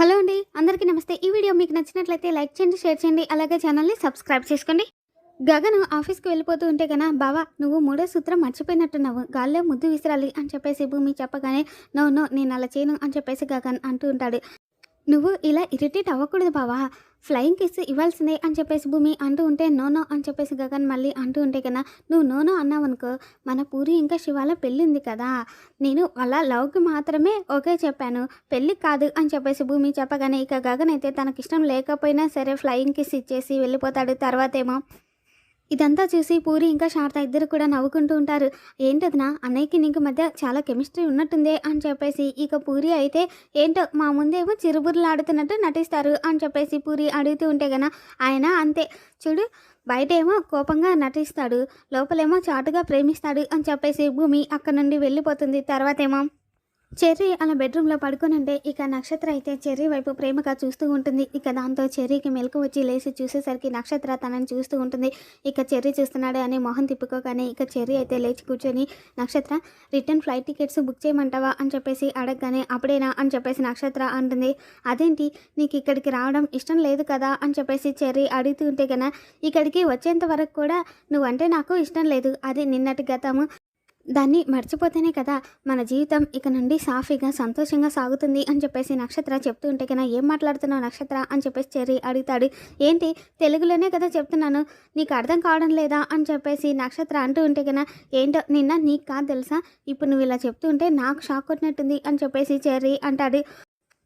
Hello అండి అందరికీ నమస్తే. ఈ వీడియో మీకు నచ్చినట్లయితే లైక్ చేయండి షేర్ చేయండి అలాగే ఛానల్ని సబ్స్క్రైబ్ చేసుకోండి. గగను ఆఫీస్కి వెళ్ళిపోతూ ఉంటే కన్నా బావా నువ్వు మూడో సూత్రం మర్చిపోయినట్టున్నావు. గాల్లో ముద్దు విసిరాలి అని చెప్పేసి భూమి చెప్పగానే నో నో నేను అలా చేయను అని చెప్పేసి గగన్ అంటూ ఉంటాడు. నువ్వు ఇలా ఇరిటేట్ అవ్వకూడదు బావా. ఫ్లయింగ్ కిస్ ఇవ్వాల్సిందే అని చెప్పేసి భూమి అంటూ ఉంటే నో నో అని చెప్పేసి గగన్ మళ్ళీ అంటూ ఉంటే కదా నువ్వు నో నో అన్నావు అనుకో మన పూరి ఇంకా శివాల పెళ్ళి ఉంది కదా. నేను వాళ్ళ లవ్కి మాత్రమే ఓకే చెప్పాను. పెళ్ళి కాదు అని చెప్పేసి భూమి చెప్పగానే ఇక గగన్ అయితే తనకిష్టం లేకపోయినా సరే ఫ్లయింగ్ కిస్ ఇచ్చేసి వెళ్ళిపోతాడు. తర్వాత ఏమో ఇదంతా చూసి పూరి ఇంకా శారద ఇద్దరు కూడా నవ్వుకుంటూ ఉంటారు. ఏంటదినా అన్నయ్యకి నీకు మధ్య చాలా కెమిస్ట్రీ ఉన్నట్టుందే అని చెప్పేసి ఇక పూరి అయితే ఏంటో మా ముందేమో చిరుబుర్లాడుతున్నట్టు నటిస్తారు అని చెప్పేసి పూరి అడుగుతూ ఉంటే గన ఆయన అంతే. చూడు బయటేమో కోపంగా నటిస్తాడు లోపలేమో చాటుగా ప్రేమిస్తాడు అని చెప్పేసి భూమి అక్కడ నుండి వెళ్ళిపోతుంది. తర్వాతేమో చెర్రీ అలా బెడ్రూమ్లో పడుకునుంటే ఇక నక్షత్ర అయితే చెర్రీ వైపు ప్రేమగా చూస్తూ ఉంటుంది. ఇక దాంతో చెర్రీకి మెలకు వచ్చి లేచి చూసేసరికి నక్షత్ర తనని చూస్తూ ఉంటుంది. ఇక చెర్రీ చూస్తున్నాడే అని మొహం తిప్పుకోగానే ఇక చెర్రీ అయితే లేచి కూర్చొని నక్షత్ర రిటర్న్ ఫ్లైట్ టికెట్స్ బుక్ చేయమంటావా? అని చెప్పేసి అడగగానే అప్పుడేనా? అని చెప్పేసి నక్షత్ర అంటుంది. అదేంటి? నీకు ఇక్కడికి రావడం ఇష్టం లేదు కదా? అని చెప్పేసి చెర్రీ అడుగుతూ ఉంటే కన్నా ఇక్కడికి వచ్చేంత వరకు కూడా నువ్వంటే నాకు ఇష్టం లేదు. అది నిన్నటి గతము. దాన్ని మర్చిపోతేనే కదా మన జీవితం ఇక నుండి సాఫీగా సంతోషంగా సాగుతుంది అని చెప్పేసి నక్షత్ర చెప్తూ ఉంటే కదా ఏం మాట్లాడుతున్నావు నక్షత్ర? అని చెప్పేసి చెర్రీ అడుగుతాడు. ఏంటి? తెలుగులోనే కదా చెప్తున్నాను. నీకు అర్థం కావడం లేదా? అని చెప్పేసి నక్షత్ర అంటూ ఉంటే కదా ఏంటో నిన్న నీకు కాదు తెలుసా? ఇప్పుడు నువ్వు ఇలా చెప్తూ ఉంటే నాకు షాక్ కొట్టినట్టుంది అని చెప్పేసి చెర్రీ అంటాడు.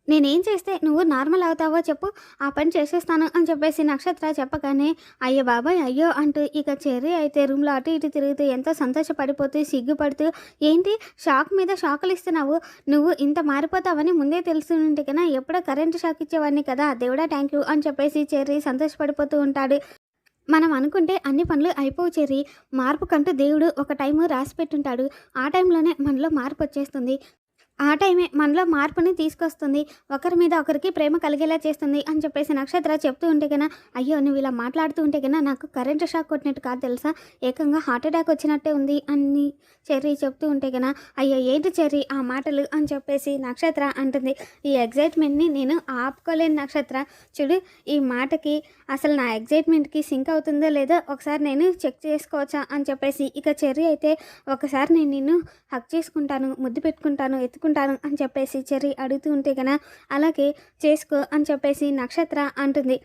నేనేం చేస్తే నువ్వు నార్మల్ అవుతావో చెప్పు ఆ పని చేసేస్తాను అని చెప్పేసి నక్షత్ర చెప్పగానే అయ్యో బాబాయ్ అయ్యో అంటూ ఇక చెర్రీ అయితే రూమ్లో అటు ఇటు తిరుగుతూ ఎంతో సంతోషపడిపోతూ సిగ్గుపడుతూ ఏంటి షాక్ మీద షాకులు ఇస్తున్నావు? నువ్వు ఇంత మారిపోతావని ముందే తెలుసుంటే కదా ఎప్పుడో కరెంటు షాక్ ఇచ్చేవాడిని కదా దేవుడా థ్యాంక్ యూ అని చెప్పేసి చెర్రీ సంతోషపడిపోతూ ఉంటాడు. మనం అనుకుంటే అన్ని పనులు అయిపోవు చెర్రీ. మార్పుకంటూ దేవుడు ఒక టైము రాసి పెట్టుంటాడు ఆ టైంలోనే మనలో మార్పు వచ్చేస్తుంది. ఆ టైమే మనలో మార్పుని తీసుకొస్తుంది. ఒకరి మీద ఒకరికి ప్రేమ కలిగేలా చేస్తుంది అని చెప్పేసి నక్షత్ర చెప్తూ ఉంటే కన్నా అయ్యో నువ్వు ఇలా మాట్లాడుతూ ఉంటే కన్నా నాకు కరెంట్ షాక్ కొట్టినట్టు కాదు తెలుసా? ఏకంగా హార్ట్ అటాక్ వచ్చినట్టే ఉంది అని చెర్రీ చెప్తూ ఉంటే కన్నా అయ్యో ఏంటి చెర్రీ? ఆ మాటలు అని చెప్పేసి నక్షత్ర అంటుంది. ఈ ఎగ్జైట్మెంట్ని నేను ఆపుకోలేను నక్షత్ర. చూడు ఈ మాటకి అసలు నా ఎగ్జైట్మెంట్కి సింక్ అవుతుందో లేదో ఒకసారి నేను చెక్ చేసుకోవచ్చా అని చెప్పేసి ఇక చెర్రీ అయితే ఒకసారి నేను నిన్ను హక్ చేసుకుంటాను ముద్దు పెట్టుకుంటాను చేసుకుంటాను అని చెప్పేసి చెర్రీ అడుగుతూ ఉంటే కన అలాగే చేసుకో అని చెప్పేసి నక్షత్ర అంటుంది.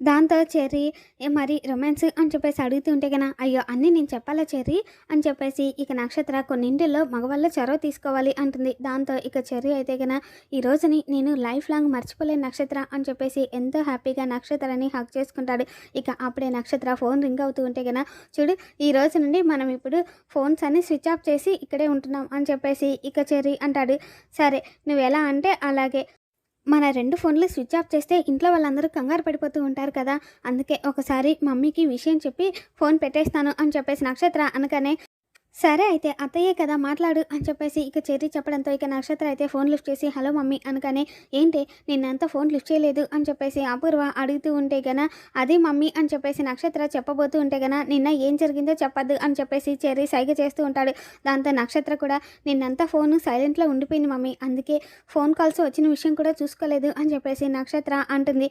దాంతో చెర్రీ ఏ మరి రొమాన్స్ అని చెప్పేసి అడుగుతుంటే కన్నా అయ్యో అన్నీ నేను చెప్పాలా చెర్రీ? అని చెప్పేసి ఇక నక్షత్ర కొన్నింటిలో మగవాళ్ళ చొరవ తీసుకోవాలి అంటుంది. దాంతో ఇక చెర్రీ అయితే కన్నా ఈ రోజుని నేను లైఫ్ లాంగ్ మర్చిపోలేని నక్షత్ర అని చెప్పేసి ఎంతో హ్యాపీగా నక్షత్రాన్ని హక్ చేసుకుంటాడు. ఇక అప్పుడే నక్షత్ర ఫోన్ రింగ్ అవుతూ ఉంటే కన్నా చూడు ఈ రోజు నుండి మనం ఇప్పుడు ఫోన్స్ అన్ని స్విచ్ ఆఫ్ చేసి ఇక్కడే ఉంటున్నాం అని చెప్పేసి ఇక చెర్రీ అంటాడు. సరే నువ్వు ఎలా అంటే అలాగే. మన రెండు ఫోన్లు స్విచ్ ఆఫ్ చేస్తే ఇంట్లో వాళ్ళందరూ కంగారు పడిపోతూ ఉంటారు కదా. అందుకే ఒకసారి మమ్మీకి విషయం చెప్పి ఫోన్ పెట్టేస్తాను అని చెప్పేసి నక్షత్ర అనగానే సరే అయితే అత్తయ్యే కదా మాట్లాడు అని చెప్పేసి ఇక చెర్రీ చెప్పడంతో ఇక నక్షత్ర అయితే ఫోన్ లిఫ్ట్ చేసి హలో మమ్మీ అనగానే ఏంటి నిన్నంతా ఫోన్ లిఫ్ట్ చేయలేదు? అని చెప్పేసి అపూర్వ అడుగుతూ ఉంటే గన అది మమ్మీ అని చెప్పేసి నక్షత్ర చెప్పబోతూ ఉంటే గన నిన్న ఏం జరిగిందో చెప్పద్దు అని చెప్పేసి చెర్రీ సైగ చేస్తూ ఉంటాడు. దాంతో నక్షత్ర కూడా నిన్నంతా ఫోన్ సైలెంట్లో ఉండిపోయింది మమ్మీ అందుకే ఫోన్ కాల్స్ వచ్చిన విషయం కూడా చూసుకోలేదు అని చెప్పేసి నక్షత్ర అంటుంది.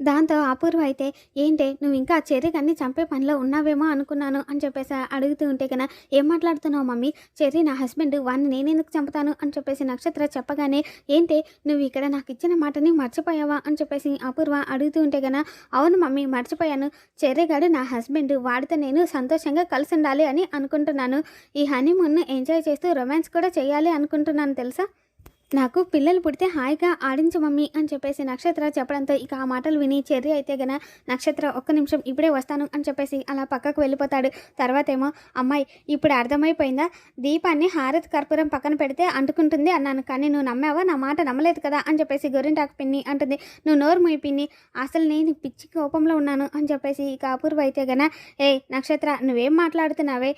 దాంతో అపూర్వ అయితే ఏంటే నువ్వు ఇంకా చెర్రీ చంపే పనిలో ఉన్నావేమో అనుకున్నాను అని చెప్పేసి అడుగుతూ ఉంటే కన్నా ఏం మాట్లాడుతున్నావు మమ్మీ? చెర్రీ నా హస్బెండ్ వాడిని నేనెందుకు చంపుతాను? అని చెప్పేసి నక్షత్ర చెప్పగానే ఏంటే నువ్వు ఇక్కడ నాకు ఇచ్చిన మాటని మర్చిపోయావా? అని చెప్పేసి అపూర్వ అడుగుతూ ఉంటే కన్నా అవును మమ్మీ మర్చిపోయాను. చెర్రీగాడు నా హస్బెండ్ వాడితో నేను సంతోషంగా కలిసి ఉండాలి అని అనుకుంటున్నాను. ఈ హనీమూన్ను ఎంజాయ్ చేస్తూ రొమాన్స్ కూడా చేయాలి అనుకుంటున్నాను తెలుసా? నాకు పిల్లలు పుడితే హాయిగా ఆడించు మమ్మీ అని చెప్పేసి నక్షత్ర చెప్పడంతో ఇక ఆ మాటలు విని చెర్రీ అయితే గన నక్షత్ర ఒక్క నిమిషం ఇప్పుడే వస్తాను అని చెప్పేసి అలా పక్కకు వెళ్ళిపోతాడు. తర్వాత ఏమో అమ్మాయి ఇప్పుడు అర్థమైపోయిందా? దీపాన్ని హారతి కర్పూరం పక్కన పెడితే అంటుకుంటుంది అన్నాను. కానీ నువ్వు నమ్మావా? నా మాట నమ్మలేదు కదా అని చెప్పేసి గొరింటాకు పిన్ని అంటుంది. నువ్వు నోరు మూయి పిన్ని అసలు నేను పిచ్చి కోపంలో ఉన్నాను అని చెప్పేసి ఇక అపూర్వ అయితే గన ఏ నక్షత్ర నువ్వేం మాట్లాడుతున్నావే?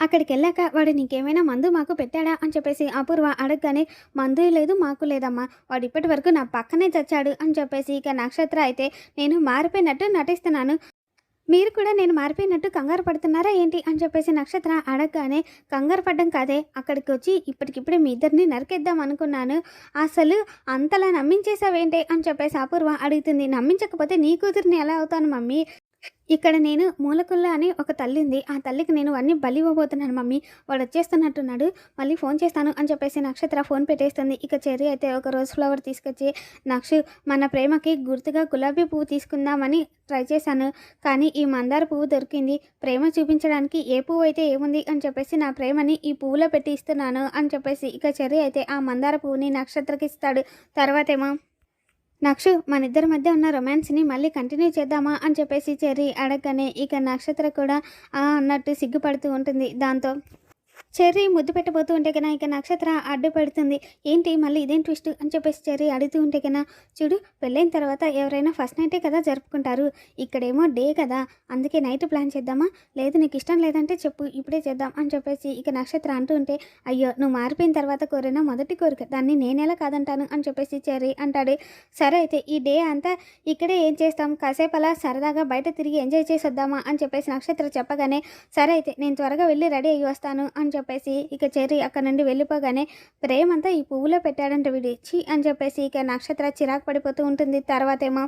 అక్కడికి వెళ్ళాక వాడు నీకేమైనా మందు మాకు పెట్టాడా అని చెప్పేసి అపూర్వ అడగగానే మందు లేదు మాకు లేదమ్మా. వాడు ఇప్పటి వరకు నా పక్కనే చచ్చాడు అని చెప్పేసి ఇక నక్షత్ర అయితే నేను మారిపోయినట్టు నటిస్తున్నాను. మీరు కూడా నేను మారిపోయినట్టు కంగారు పడుతున్నారా ఏంటి? అని చెప్పేసి నక్షత్ర అడగగానే కంగారు పడ్డం కాదే. అక్కడికి వచ్చి ఇప్పటికిప్పుడే మీ ఇద్దరిని నరికేద్దాం అనుకున్నాను. అసలు అంతలా నమ్మించేసావేంటి అని చెప్పేసి అపూర్వ అడుగుతుంది. నమ్మించకపోతే నీ కూతురిని ఎలా అవుతాను మమ్మీ? ఇక్కడ నేను మూలకుల్ల అని ఒక తల్లి ఉంది ఆ తల్లికి నేను అన్నీ బలి ఇవ్వబోతున్నాను మమ్మీ. వాడు వచ్చేస్తున్నట్టున్నాడు మళ్ళీ ఫోన్ చేస్తాను అని చెప్పేసి నక్షత్ర ఫోన్ పెట్టేస్తుంది. ఇక చెర్రీ అయితే ఒక రోజ్ ఫ్లవర్ తీసుకొచ్చి నక్షు మన ప్రేమకి గుర్తుగా గులాబీ పువ్వు తీసుకుందామని ట్రై చేశాను. కానీ ఈ మందార పువ్వు దొరికింది. ప్రేమ చూపించడానికి ఏ పువ్వు అయితే ఏముంది? అని చెప్పేసి నా ప్రేమని ఈ పువ్వులో పెట్టి ఇస్తున్నాను అని చెప్పేసి ఇక చెర్రీ అయితే ఆ మందార పువ్వుని నక్షత్రకి ఇస్తాడు. తర్వాతేమో నక్షు మన ఇద్దరి మధ్య ఉన్న రొమాన్స్ని మళ్ళీ కంటిన్యూ చేద్దామా అని చెప్పేసి చెర్రీ అడగగానే ఇక నక్షత్ర కూడా ఆ అన్నట్టు సిగ్గుపడుతూ ఉంటుంది. దాంతో చెర్రీ ముద్దు పెట్టబోతూ ఉంటే కన్నా ఇక నక్షత్ర అడ్డు పెడుతుంది. ఏంటి మళ్ళీ ఇదేం ట్విస్ట్ అని చెప్పేసి చెర్రీ అడుగుతూ ఉంటే కన్నా చూడు పెళ్ళైన తర్వాత ఎవరైనా ఫస్ట్ నైటే కదా జరుపుకుంటారు. ఇక్కడేమో డే కదా అందుకే నైట్ ప్లాన్ చేద్దామా? లేదు నీకు ఇష్టం లేదంటే చెప్పు ఇప్పుడే చేద్దాం అని చెప్పేసి ఇక నక్షత్ర అంటూ ఉంటే అయ్యో నువ్వు మారిపోయిన తర్వాత కోరిన మొదటి కోరిక దాన్ని నేనెలా కాదంటాను అని చెప్పేసి చెర్రీ అంటాడు. సరే అయితే ఈ డే అంతా ఇక్కడే ఏం చేస్తాం? కాసేపు అలా సరదాగా బయట తిరిగి ఎంజాయ్ చేసొద్దామా అని చెప్పేసి నక్షత్ర చెప్పగానే సరే అయితే నేను త్వరగా వెళ్ళి రెడీ అయ్యి వస్తాను అని చెప్పేసి ఇక చెర్రి అక్కడ నుండి వెళ్ళిపోగానే ప్రేమంతా ఈ పువ్వులో పెట్టాడంట వీడి. చీ అని చెప్పేసి ఇక నక్షత్ర చిరాకు పడిపోతూ ఉంటుంది. తర్వాతేమో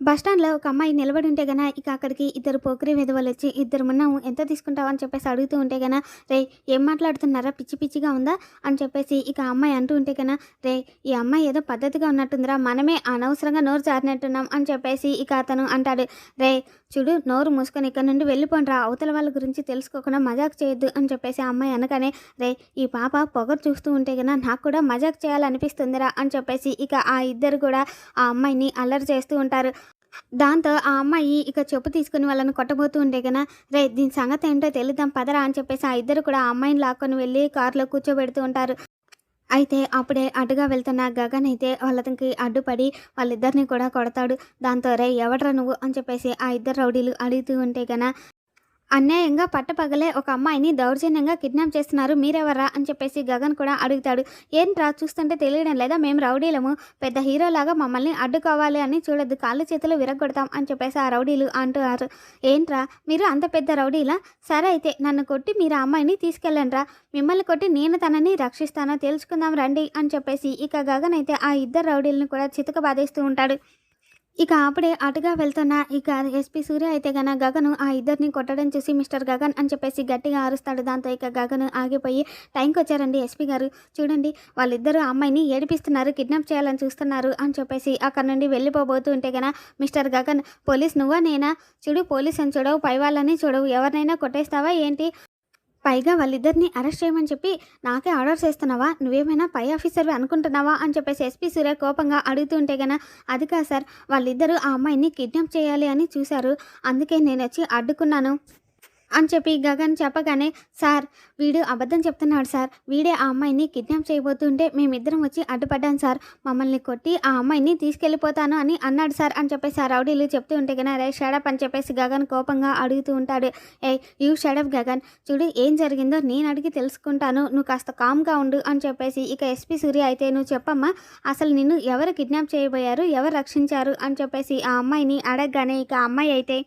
బస్టాండ్లో ఒక అమ్మాయి నిలబడి ఉంటే గన ఇక అక్కడికి ఇద్దరు పోకరి విధవలు వచ్చి ఇద్దరు ఉన్నాము ఎంత తీసుకుంటావు? అని చెప్పేసి అడుగుతూ ఉంటే గన రే ఏం మాట్లాడుతున్నారా? పిచ్చి పిచ్చిగా ఉందా? అని చెప్పేసి ఇక అమ్మాయి అంటూ ఉంటే గన రే ఈ అమ్మాయి ఏదో పద్ధతిగా ఉన్నట్టుందిరా. మనమే అనవసరంగా నోరు జారినట్టున్నాం. అని చెప్పేసి ఇక అతను అంటాడు రే చూడు నోరు మూసుకొని ఇక్కడ నుండి వెళ్ళిపోండిరా. అవతల వాళ్ళ గురించి తెలుసుకోకుండా మజాక్ చేయొద్దు అని చెప్పేసి ఆ అమ్మాయి అనగానే రే ఈ పాప పొగరు చూస్తూ ఉంటే కదా నాకు కూడా మజాక్ చేయాలనిపిస్తుందిరా అని చెప్పేసి ఇక ఆ ఇద్దరు కూడా ఆ అమ్మాయిని అల్లరి చేస్తూ ఉంటారు. దాంతో ఆ అమ్మాయి ఇక చెప్పు తీసుకుని వాళ్ళని కొట్టబోతూ ఉంటే కదా రే దీని సంగతి ఏంటో తెలుద్దాం పదరా అని చెప్పేసి ఆ ఇద్దరు కూడా ఆ అమ్మాయిని లాక్కొని వెళ్ళి కారులో కూర్చోబెడుతూ ఉంటారు. అయితే అప్పుడే అటుగా వెళ్తున్న గగన్ అయితే వాళ్ళకి అడ్డుపడి వాళ్ళిద్దరిని కూడా కొడతాడు. దాంతో రే ఎవడ్రా నువ్వు? అని చెప్పేసి ఆ ఇద్దరు రౌడీలు అడుగుతూ ఉంటే గన అన్యాయంగా పట్టపగలే ఒక అమ్మాయిని దౌర్జన్యంగా కిడ్నాప్ చేస్తున్నారు. మీరెవరా అని చెప్పేసి గగన్ కూడా అడుగుతాడు. ఏంట్రా? చూస్తుంటే తెలియడం లేదా? మేము రౌడీలము. పెద్ద హీరోలాగా మమ్మల్ని అడ్డుకోవాలి అని చూడొద్దు. కాళ్ళు చేతులు విరగొడతాం అని చెప్పేసి ఆ రౌడీలు అంటున్నారు ఏంట్రా? మీరు అంత పెద్ద రౌడీలా? సరే అయితే నన్ను కొట్టి మీరు ఆ అమ్మాయిని తీసుకెళ్ళండిరా. మిమ్మల్ని కొట్టి నేను తనని రక్షిస్తానో. తెలుసుకుందాం రండి అని చెప్పేసి ఇక గగన్ అయితే ఆ ఇద్దరు రౌడీలను కూడా చితక బాధేస్తూ ఉంటాడు. ఇక అప్పుడే అటుగా వెళ్తున్న ఇక ఎస్పీ సూర్య అయితే గన గగను ఆ ఇద్దరిని కొట్టడం చూసి మిస్టర్ గగన్ అని చెప్పేసి గట్టిగా అరుస్తాడు. దాంతో ఇక గగన్ ఆగిపోయి టైంకి వచ్చారండి ఎస్పీ గారు. చూడండి వాళ్ళిద్దరూ అమ్మాయిని ఏడిపిస్తున్నారు కిడ్నాప్ చేయాలని చూస్తున్నారు అని చెప్పేసి అక్కడ నుండి వెళ్ళిపోబోతూ ఉంటే గన మిస్టర్ గగన్ పోలీస్ నువ్వా నేనా? చూడు పోలీస్ అని చూడవు పై వాళ్ళని చూడవు. ఎవరినైనా కొట్టేస్తావా ఏంటి? పైగా వాళ్ళిద్దరిని అరెస్ట్ చేయమని చెప్పి నాకే ఆర్డర్ చేస్తున్నావా? నువ్వేమైనా పై ఆఫీసర్వి అనుకుంటున్నావా? అని చెప్పేసి ఎస్పీ సూర్య కోపంగా అడుగుతుంటే గన అది కాదు సార్ వాళ్ళిద్దరూ ఆ అమ్మాయిని కిడ్నాప్ చేయాలి అని చూశారు. అందుకే నేను వచ్చి అడ్డుకున్నాను. అని చెప్పి గగన్ చెప్పగానే సార్ వీడు అబద్ధం చెప్తున్నాడు సార్. వీడే ఆ అమ్మాయిని కిడ్నాప్ చేయబోతుంటే మేమిద్దరం వచ్చి అడ్డుపడ్డాం సార్. మమ్మల్ని కొట్టి ఆ అమ్మాయిని తీసుకెళ్ళిపోతాను అని అన్నాడు సార్ అని చెప్పేసి ఆ రౌడీలు చెప్తూ ఉంటే కానీ రే షడప్ అని చెప్పేసి గగన్ కోపంగా అడుగుతూ ఉంటాడు. Hey you shut up Gagan. చూడు ఏం జరిగిందో నేను అడిగి తెలుసుకుంటాను. నువ్వు కాస్త కామ్గా ఉండు అని చెప్పేసి ఇక ఎస్పీ సూర్య అయితే నువ్వు చెప్పమ్మా అసలు నిన్ను ఎవరు కిడ్నాప్ చేయబోయారు? ఎవరు రక్షించారు? అని చెప్పేసి ఆ అమ్మాయిని అడగగానే ఇక అమ్మాయి అయితే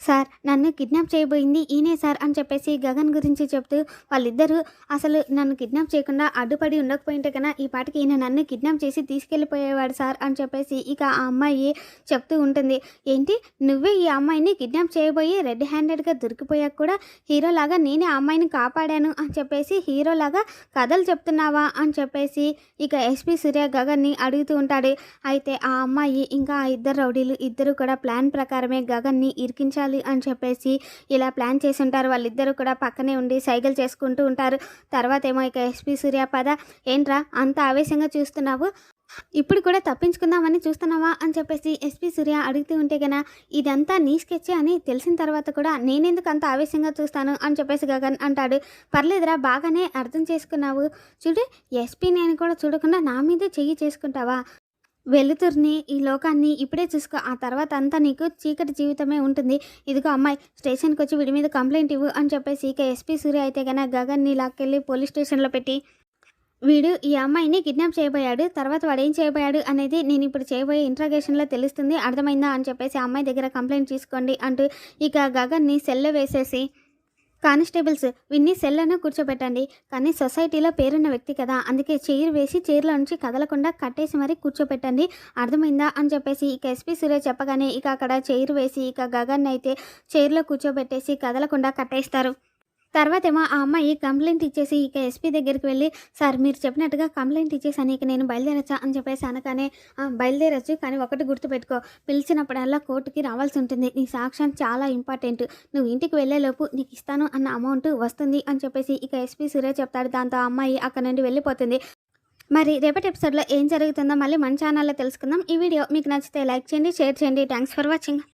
సార్ నన్ను కిడ్నాప్ చేయబోయింది ఈయనే సార్ అని చెప్పేసి గగన్ గురించి చెప్తూ వాళ్ళిద్దరూ అసలు నన్ను కిడ్నాప్ చేయకుండా అడ్డుపడి ఉండకపోయింటే కన్నా ఈ పాటికి ఈయన నన్ను కిడ్నాప్ చేసి తీసుకెళ్ళిపోయేవాడు సార్ అని చెప్పేసి ఇక ఆ అమ్మాయి చెప్తూ ఉంటుంది. ఏంటి? నువ్వే ఈ అమ్మాయిని కిడ్నాప్ చేయబోయి రెడ్ హ్యాండెడ్గా దొరికిపోయాక కూడా హీరోలాగా నేనే ఆ అమ్మాయిని కాపాడాను అని చెప్పేసి హీరోలాగా కథలు చెప్తున్నావా అని చెప్పేసి ఇక ఎస్పి సూర్య గగన్ని అడుగుతూ ఉంటాడు. అయితే ఆ అమ్మాయి ఇంకా ఆ ఇద్దరు రౌడీలు ఇద్దరు కూడా ప్లాన్ ప్రకారమే గగన్ని ఇరికించారు ఇరికించాలి అని చెప్పేసి ఇలా ప్లాన్ చేసి ఉంటారు వాళ్ళిద్దరూ కూడా పక్కనే ఉండి సైకిల్ చేసుకుంటూ ఉంటారు. తర్వాత ఏమో ఇక ఎస్పీ సూర్య పద ఏంట్రా అంత ఆవేశంగా చూస్తున్నావు? ఇప్పుడు కూడా తప్పించుకుందామని చూస్తున్నావా? అని చెప్పేసి ఎస్పీ సూర్య అడుగుతూ ఉంటే గనా ఇదంతా నీ స్కెచ్ అని తెలిసిన తర్వాత కూడా నేనెందుకు అంత ఆవేశంగా చూస్తాను? అని చెప్పేసి గగన్ అంటాడు. పర్లేదురా బాగానే అర్థం చేసుకున్నావు. చూడు ఎస్పీ నేను కూడా చూడకుండా నా మీదే చెయ్యి చేసుకుంటావా? వెలుతురుని ఈ లోకాన్ని ఇప్పుడే చూసుకో. ఆ తర్వాత అంతా నీకు చీకటి జీవితమే ఉంటుంది. ఇదిగో అమ్మాయి స్టేషన్కి వచ్చి వీడి మీద కంప్లైంట్ ఇవ్వు అని చెప్పేసి ఇక ఎస్పీ సూర్య అయితే కనుక గగన్ని లాక్కెళ్ళి పోలీస్ స్టేషన్లో పెట్టి వీడు ఈ అమ్మాయిని కిడ్నాప్ చేయబోయాడు. తర్వాత వాడు ఏం చేయబోయాడు అనేది నేను ఇప్పుడు చేయబోయే ఇంట్రాగేషన్లో తెలుస్తుంది. అర్థమైందా అని చెప్పేసి ఆ అమ్మాయి దగ్గర కంప్లైంట్ తీసుకోండి అంటూ ఇక గగన్ని సెల్లో వేసేసి కానిస్టేబుల్స్ విన్ని సెల్లను కూర్చోబెట్టండి కానీ సొసైటీలో పేరున్న వ్యక్తి కదా అందుకే చైర్ వేసి చైర్లో నుంచి కదలకుండా కట్టేసి మరీ కూర్చోబెట్టండి అర్థమైందా అని చెప్పేసి ఇక ఎస్పీ సూర్య చెప్పగానే ఇక అక్కడ చైర్ వేసి ఇక గగన్ అయితే చైర్లో కూర్చోబెట్టేసి కదలకుండా కట్టేస్తారు. తర్వాత ఏమో ఆ అమ్మాయి కంప్లైంట్ ఇచ్చేసి ఇక ఎస్పీ దగ్గరికి వెళ్ళి సార్ మీరు చెప్పినట్టుగా కంప్లైంట్ ఇచ్చేసాను ఇక నేను బయలుదేరచ్చా? అని చెప్పేసి అనగానే బయలుదేరచ్చు కానీ ఒకటి గుర్తుపెట్టుకో పిలిచినప్పుడల్లా కోర్టుకి రావాల్సి ఉంటుంది. నీ సాక్ష్యం చాలా ఇంపార్టెంట్. నువ్వు ఇంటికి వెళ్ళేలోపు నీకు ఇస్తాను అన్న అమౌంట్ వస్తుంది అని చెప్పేసి ఇక ఎస్పీ సూర్య చెప్తాడు. దాంతో ఆ అమ్మాయి అక్కడ నుండి వెళ్ళిపోతుంది. మరి రేపటి ఎపిసోడ్లో ఏం జరుగుతుందో మళ్ళీ మన ఛానల్లో తెలుసుకుందాం. ఈ వీడియో మీకు నచ్చితే లైక్ చేయండి షేర్ చేయండి. Thanks for watching.